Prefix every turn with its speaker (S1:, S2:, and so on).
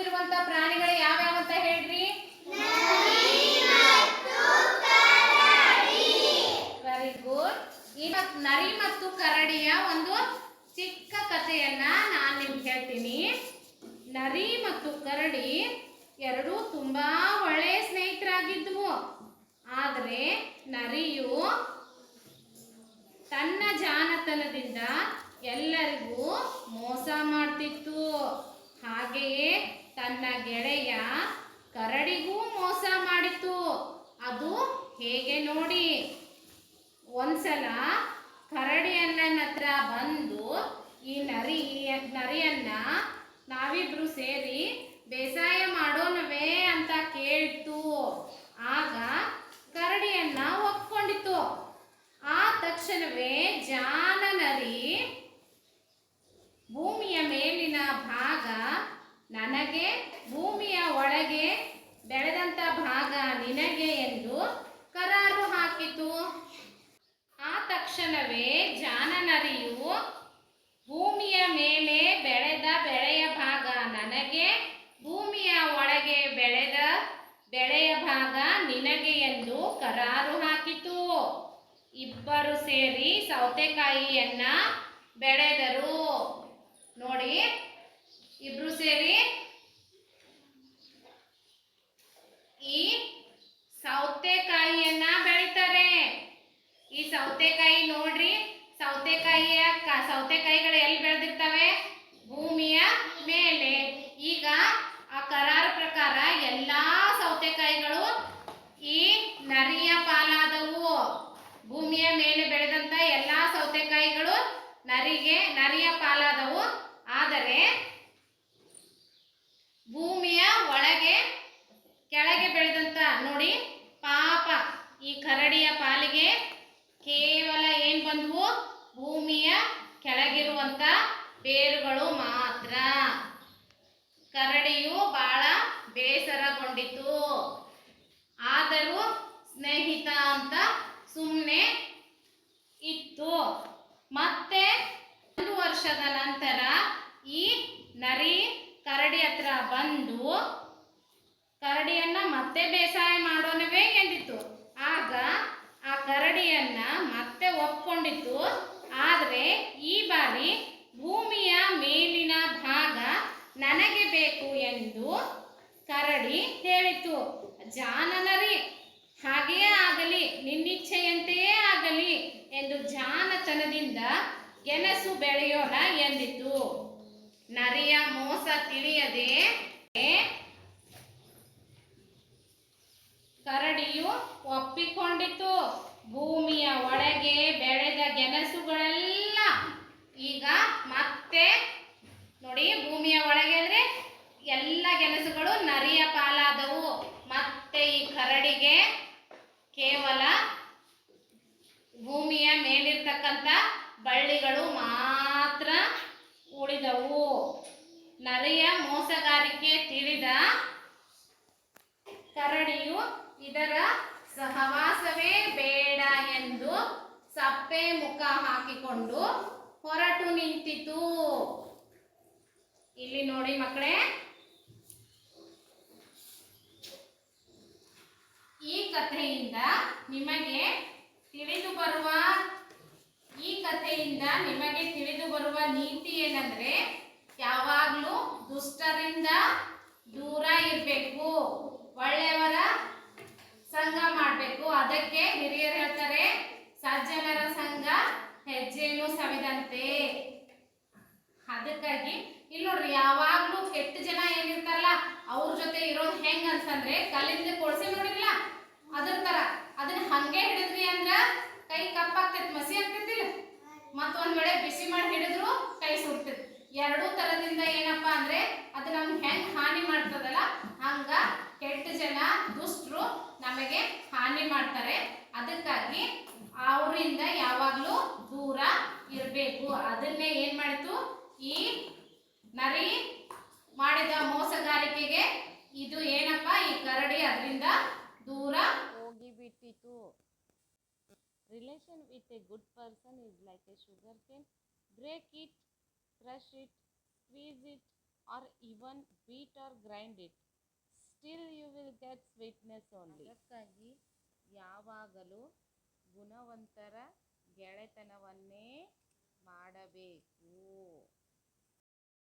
S1: ಬದುಕ್ತಿರುವಂತ ಪ್ರಾಣಿಗಳು ಯಾವ್ಯಾವ ಅಂತ ಹೇಳ್ರಿ? ವೆರಿ ಗುಡ್ ಈಗ ನರಿ ಮತ್ತು ಕರಡಿಯ ಒಂದು ಚಿಕ್ಕ ಕಥೆಯನ್ನ ನಾನು ನಿಮ್ಗೆ ಹೇಳ್ತೀನಿ. ನರಿ ಮತ್ತು ಕರಡಿ ಎರಡೂ ತುಂಬಾ ಒಳ್ಳೆಯ ಸ್ನೇಹಿತರಾಗಿದ್ವು. ಆದರೆ ನರಿಯು ತನ್ನ ಜಾನತನದಿಂದ ಎಲ್ಲರಿಗೂ ಮೋಸ ಮಾಡ್ತಿತ್ತು. ಹಾಗೆಯೇ ತನ್ನ ಗೆಳೆಯ ಕರಡಿಗೂ ಮೋಸ ಮಾಡಿತು. ಅದು ಹೇಗೆ ನೋಡಿ? ಒಂದ್ಸಲ ಕರಡಿ ಅಣ್ಣನ ಬಂದು ಈ ನರಿ, ನರಿಯನ್ನ ನಾವಿಬ್ರು ಸೇರಿ ಬೇಸಾಯ ಮಾಡೋಣವೇ ಅಂತ ಕೇಳ್ತು. ಆಗ ಕರಡಿಯನ್ನ ಒಪ್ಕೊಂಡಿತು. ಆ ತಕ್ಷಣವೇ ಜಾನ ನರಿ ಭೂಮಿಯ ಮೇಲಿನ ಭಾಗ ನನಗೆ ಭೂಮಿಯ ಒಳಗೆ ಬೆಳೆದಂತ ಭಾಗ ನಿನಗೆ ಎಂದು ಕರಾರು ಹಾಕಿತು. ಆ ತಕ್ಷಣವೇ ಜಾನನರಿಯು ಭೂಮಿಯ ಮೇಲೆ ಬೆಳೆದ ಬೆಳೆಯ ಭಾಗ ನನಗೆ, ಭೂಮಿಯ ಒಳಗೆ ಬೆಳೆದ ಬೆಳೆಯ ಭಾಗ ನಿನಗೆ ಎಂದು ಕರಾರು ಹಾಕಿತು. ಇಬ್ಬರು ಸೇರಿ ಸೌತೆಕಾಯಿಯನ್ನ ಬೆಳೆದರು. ನೋಡಿ, ಇಬ್ರು ಸೇರಿ ಈ ಸೌತೆಕಾಯಿಯನ್ನ ಬೆಳಿತಾರೆ ಈ ಸೌತೆಕಾಯಿ ನೋಡ್ರಿ. ಸೌತೆಕಾಯಿಯ ಸೌತೆಕಾಯಿಗಳು ಎಲ್ಲಿ ಬೆಳೆದಿರ್ತವೆ? ಭೂಮಿಯ ಮೇಲೆ. ಈಗ ಆ ಕರಾರ ಪ್ರಕಾರ ಎಲ್ಲಾ ಸೌತೆಕಾಯಿಗಳು ಈ ನರಿಯ ಪಾಲಾದವು. ಭೂಮಿಯ ಮೇಲೆ ಬೆಳೆದಂತ ಎಲ್ಲಾ ಸೌತೆಕಾಯಿಗಳು ನರಿಗೆ, ನರಿಯ ಪಾಲಾದವು. ಆದರೆ ಭೂಮಿಯ ಒಳಗೆ ಕೆಳಗೆ ಬೆಳೆದಂತ ನೋಡಿ ಪಾಪ ಈ ಕರಡಿಯ ಪಾಲಿಗೆ ಕೇವಲ ಏನ್ ಬಂದ್ವು ಭೂಮಿಯ ಕೆಳಗಿರುವಂತ ಬೇರುಗಳು ಮಾತ್ರ ಕರಡಿಯು ಬಹಳ ಬೇಸರಗೊಂಡಿತು. ಆದರೂ ಸ್ನೇಹಿತ ಅಂತ ಸುಮ್ಮನೆ ಇತ್ತು. ಮತ್ತೆ ಒಂದು ವರ್ಷದ ನಂತರ ಈ ನರಿ ಕರಡಿ ಹತ್ರ ಬಂದು ಕರಡಿಯನ್ನ ಮತ್ತೆ ಬೇಸಾಯ ಮಾಡೋಣವೇ ಎಂದಿತ್ತು ಆಗ ಆ ಕರಡಿಯನ್ನ ಮತ್ತೆ ಒಪ್ಕೊಂಡಿತ್ತು ಆದರೆ ಈ ಬಾರಿ ಭೂಮಿಯ ಮೇಲಿನ ಭಾಗ ನನಗೆ ಬೇಕು ಎಂದು ಕರಡಿ ಹೇಳಿತು. ಜಾನನರಿ, ಹಾಗೆಯೇ ಆಗಲಿ, ನಿನ್ನಿಚ್ಛೆಯಂತೆಯೇ ಆಗಲಿ ಎಂದು ಜಾನತನದಿಂದ ಗೆಣಸು ಬೆಳೆಯೋಣ ಎಂದಿತು. ನರಿಯ ಮೋಸ ತಿಳಿಯದೆ ಕರಡಿಯು ಒಪ್ಪಿಕೊಂಡಿತು. ಭೂಮಿಯ ಒಳಗೆ ಬೆಳೆದ ಗೆಣಸುಗಳೆಲ್ಲ ಈಗ ಮತ್ತೆ ನೋಡಿ ಭೂಮಿಯ ಒಳಗೆ ಅಂದ್ರೆ ಎಲ್ಲ ಗೆಣಸುಗಳು ನರಿಯ ಪಾಲಾದವು ಮತ್ತೆ ಈ ಕರಡಿಗೆ ಕೇವಲ ಭೂಮಿಯ ಮೇಲಿರ್ತಕ್ಕಂಥ ಬಳ್ಳಿಗಳು ಮಾತ್ರ ಉಳಿದವು. ನರಿಯ ಮೋಸಗಾರಿಕೆ ತಿಳಿದ ಕರಡಿಯು ಇದರ ಸಹವಾಸವೇ ಬೇಡ ಎಂದು ಸಪ್ಪೆ ಮುಖ ಹಾಕಿಕೊಂಡು ಹೊರಟು ನಿಂತಿತು. ಇಲ್ಲಿ ನೋಡಿ ಮಕ್ಕಳೇ ಈ ಕಥೆಯಿಂದ ನಿಮಗೆ ತಿಳಿದು ಬರುವ ಈ ಕಥೆಯಿಂದ ನಿಮಗೆ ತಿಳಿದು ಬರುವ ನೀತಿ ಏನಂದ್ರೆ ಯಾವಾಗಲೂ ದುಷ್ಟರಿಂದ ದೂರ ಇರಬೇಕು, ಒಳ್ಳೆಯವರ ಸಂಘ ಮಾಡಬೇಕು. ಅದಕ್ಕೆ ಹಿರಿಯರು ಹೇಳ್ತಾರೆ, ಸಜ್ಜನರ ಸಂಘ ಹೆಜ್ಜೆನು ಸವಿದಂತೆ. ಅದಕ್ಕಾಗಿ ಇಲ್ಲಿ ನೋಡ್ರಿ, ಯಾವಾಗ್ಲೂ ಕೆಟ್ಟ ಜನ ಏನಿರ್ತಾರಲ್ಲ, ಅವ್ರ ಜೊತೆ ಇರೋದು ಹೆಂಗ ಅಂತಂದ್ರೆ ಕಲ್ಲಿಂದ ಕೊಡ್ಸಿ ನೋಡಿಲ್ಲ ಅದ್ರ ತರ. ಅದನ್ನ ಹಂಗೆ ಹಿಡಿದ್ರಿ ಅಂದ್ರ ಕೈ ಕಪ್ಪಾಗ್ತೈತಿ ಮಸಿ ಆಗ್ತೈತಿಲ್ಲ ಮತ್ತೊಂದ್ ವೇಳೆ ಬಿಸಿ ಮಾಡಿ ಹಿಡಿದ್ರು ಕೈ ಸುಡ್ತೈತಿ. ಎರಡೂ ತರದಿಂದ ಏನಪ್ಪಾ ಅಂದ್ರೆ ಅದು ನಮ್ಗೆ ಹೆಂಗ್ ಹಾನಿ ಮಾಡ್ತದಲ್ಲ, ಹಂಗ ಕೆಟ್ಟ ಜನ, ದುಷ್ಟರು ನಮಗೆ ಹಾನಿ ಮಾಡ್ತಾರೆ. ಅದಕ್ಕಾಗಿ ಅವರಿಂದ ಯಾವಾಗ್ಲೂ ದೂರ ಇರಬೇಕು. ಅದನ್ನೇ ಏನ್ ಮಾಡಿತು? ಈ ನರಿ ಮಾಡಿದ ಮೋಸಗಾರಿಕೆಗೆ ಇದು ಏನಪ್ಪಾ? ಈ ಕರಡಿ ಅದರಿಂದ ದೂರ?
S2: ಹೋಗಿಬಿಟ್ಟಿತು. Relation with a good person is like a sugar cane break it crush it squeeze it or even beat or grind it still you will get sweetness only ಅದಕ್ಕಾಗಿ ಯಾವಾಗಲೂ ಗುಣವಂತರ ಗೆಳೆತನವನ್ನೇ ಮಾಡಬೇಕು.